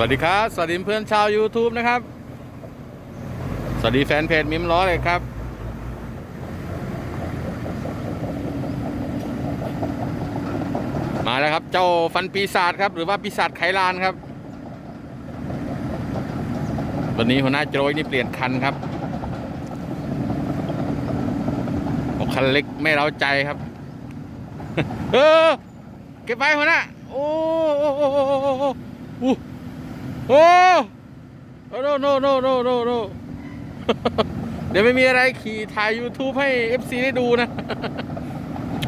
วัสดีครับ สวัสดีเพื่อนชาว YouTube นะครับ สวัสดีแฟนเพจมิมล้อเลยครับ มาแล้วครับ เจ้าฟันปีศาจครับ หรือว่าปีศาจไขลานครับ วันนี้หัวหน้าโจยนี่เปลี่ยนคันครับบอกคันเล็กไม่เร้าใจครับ เออ เก็บไว้หัวหน้าโอ้โอ้โอ้โอ้ โอ้โอ้โอ้โอ้โอ้โนโนโนโนโนโนเดี๋ยวไม่มีอะไรขี่ถ่าย YouTube ให้ FC ได้ดูนะ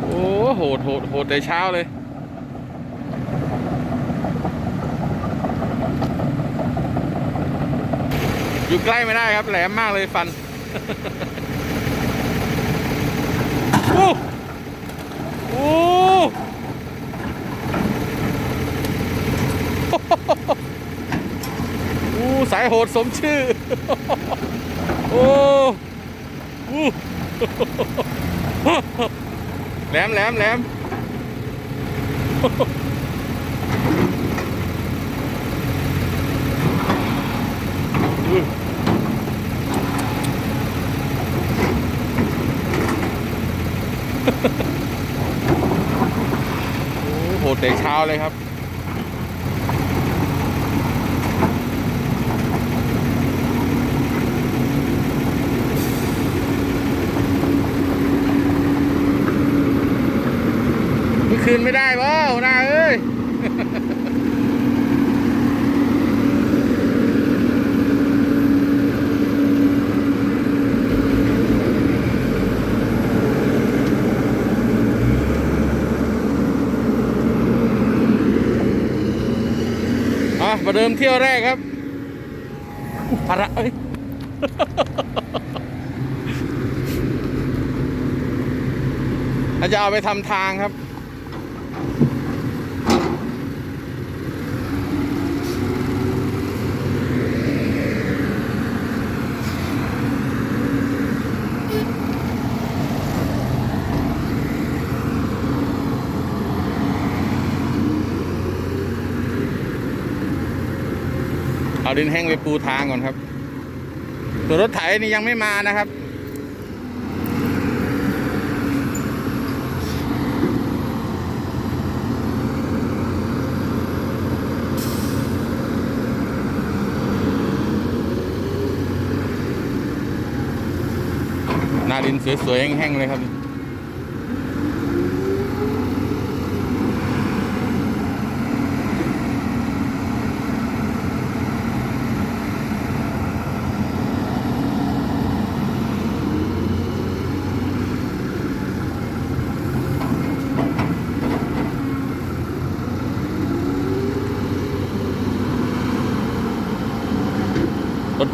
โอ้โหดโหดโหดแต่เช้าเลยอยู่ใกล้ไม่ได้ครับ แหลมมากเลยฟันโอ้โอ้โอ้ สายโหดสมชื่อโอ้โอ้แหลมแหลมแหลมโอ้โหเตะเช้าเลยครับ คืนไม่ได้บ่หัวหน้าเอ้ยอะมาเดิมเที่ยวแรกครับอุ๊ยภาระเอ้ยอาจจะเอาไปทำทางครับ เอาดินแห้งไปปูทางก่อนครับตัวรถไถนี่ยังไม่มานะครับหน้าดินสวยๆแห้งๆเลยครับ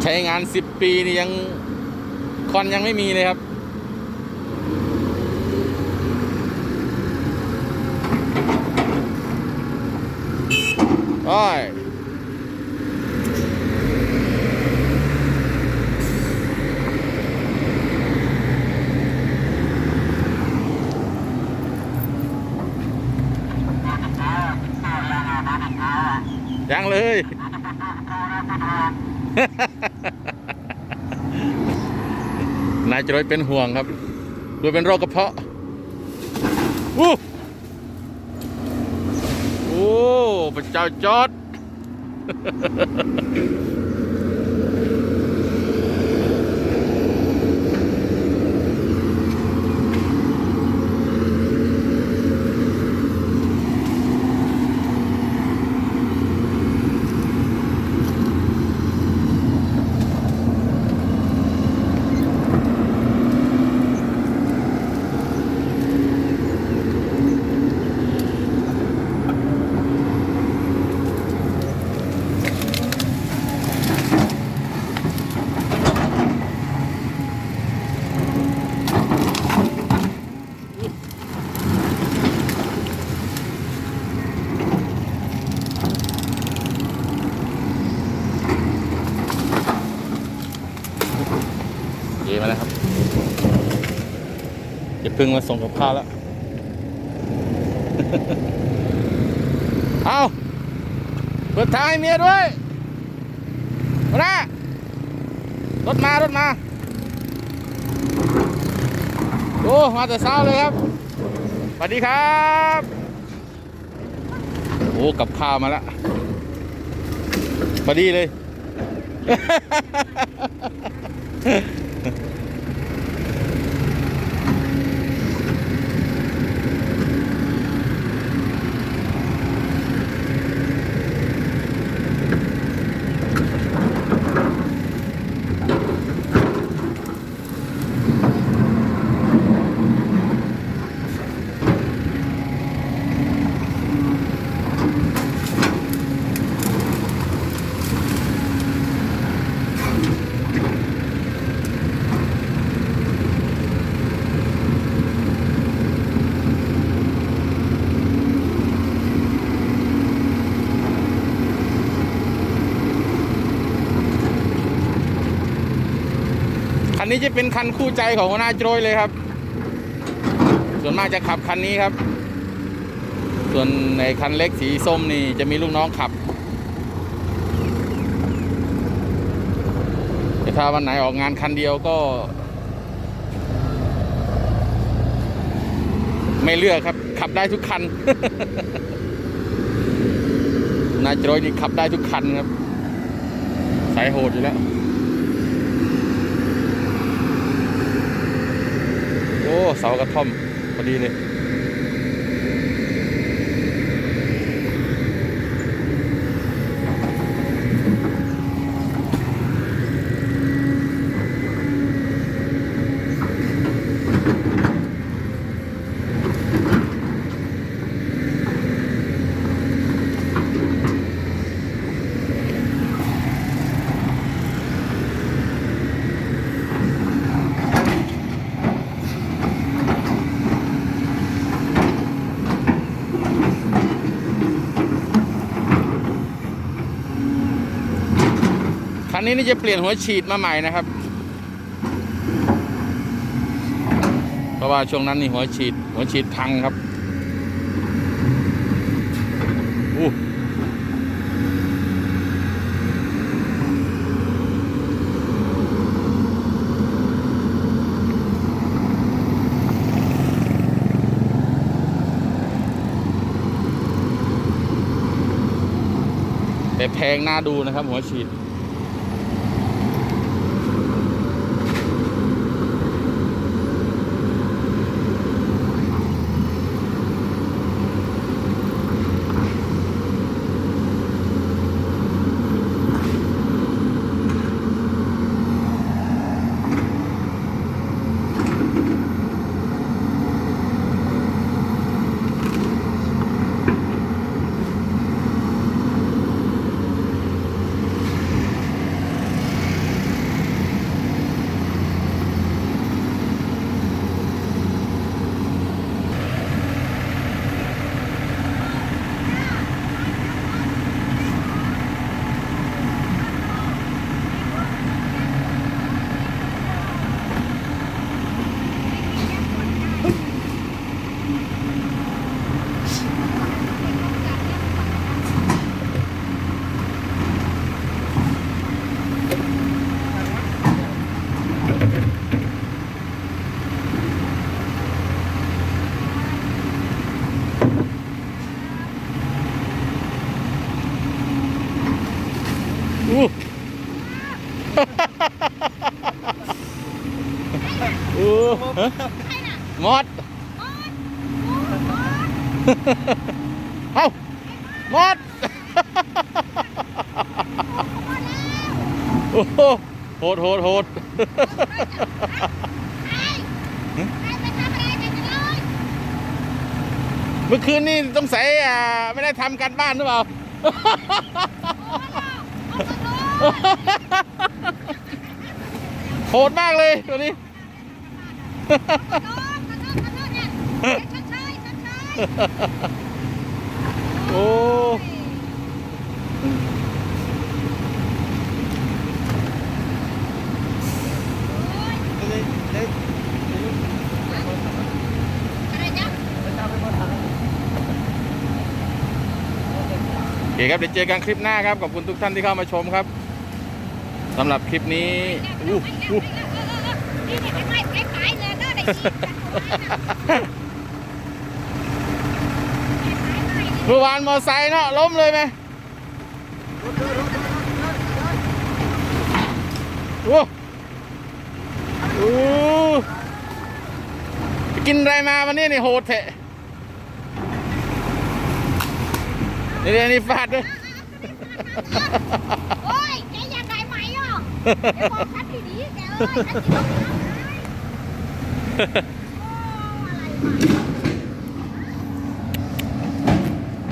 ใช้งาน 10 ปีนี่ยังคอนยังไม่มีเลยครับ โอ้ยยังเลย นายจรวยเป็นห่วงครับโดยเป็นโรคกระเพาะอู้โอ้พระเจ้าจอด จะพึ่งมาส่งกับข้าวแล้ว เอาเปิดทางให้เมียด้วยหัวหน้ารถมารถมา โอ้ มาแต่เช้าเลยครับ สวัสดีครับ โอ้ กับข้าวมาแล้วพอดีเลย นนี้จะเป็นคันคู่ใจของหัวหน้าโจยเลยครับ ส่วนมากจะขับคันนี้ครับ ส่วนในคันเล็กสีส้มนี่จะมีลูกน้องขับแต่ถ้าวันไหนออกงานคันเดียวก็ ไม่เลือกครับ ขับได้ทุกคันนายโจยนี่ขับได้ทุกคันครับ สายโหดอยู่แล้ว โอ้ เสากระท่อมพอดีเลย นี้นี่จะเปลี่ยนหัวฉีดมาใหม่นะครับ เพราะว่าช่วงนั้นนี่หัวฉีด หัวฉีดพังครับอู้แต่แพงน่าดูนะครับหัวฉีด อู้ อู้ฮะมอด เอ้ามอดโอ้โหโหดโหดโหดเมื่อคืนนี่ต้องใส่ไม่ได้ทำการบ้านหรือเปล่าโหดมากเลยตัวนี้ โอ้โอเคครับ เดี๋ยวเจอกันคลิปหน้าครับ ขอบคุณทุกท่านที่เข้ามาชมครับสำหรับคลิปนี้อู้อู้ นี่ เนี่ยไม่ไม่ขายเลยก็ได้ยินกันเมื่อวานมอไซค์เนาะล้มเลยไหมโอ้โอ้ไปกินอะไรมาวันนี้นี่โหดเถะนี่นี่ฟาดด้วยโอ้ยแกอยากได้ไหมอะเดี๋ยวบอกฉันดีๆแกเอ้ยฉันจะต้องโอ้อะไรวะ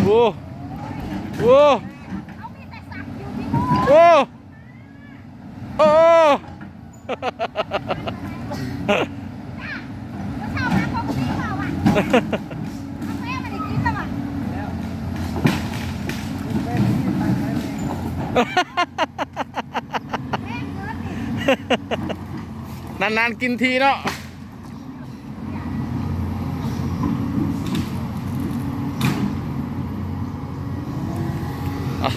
โอ้โอ้เขามีแต่สักอยู่ที่โน่นโอ้โอ้เช้ามาเขาก็ไม่มาว่ะแม่ไม่ได้กินแล้วนานๆกินทีเนาะ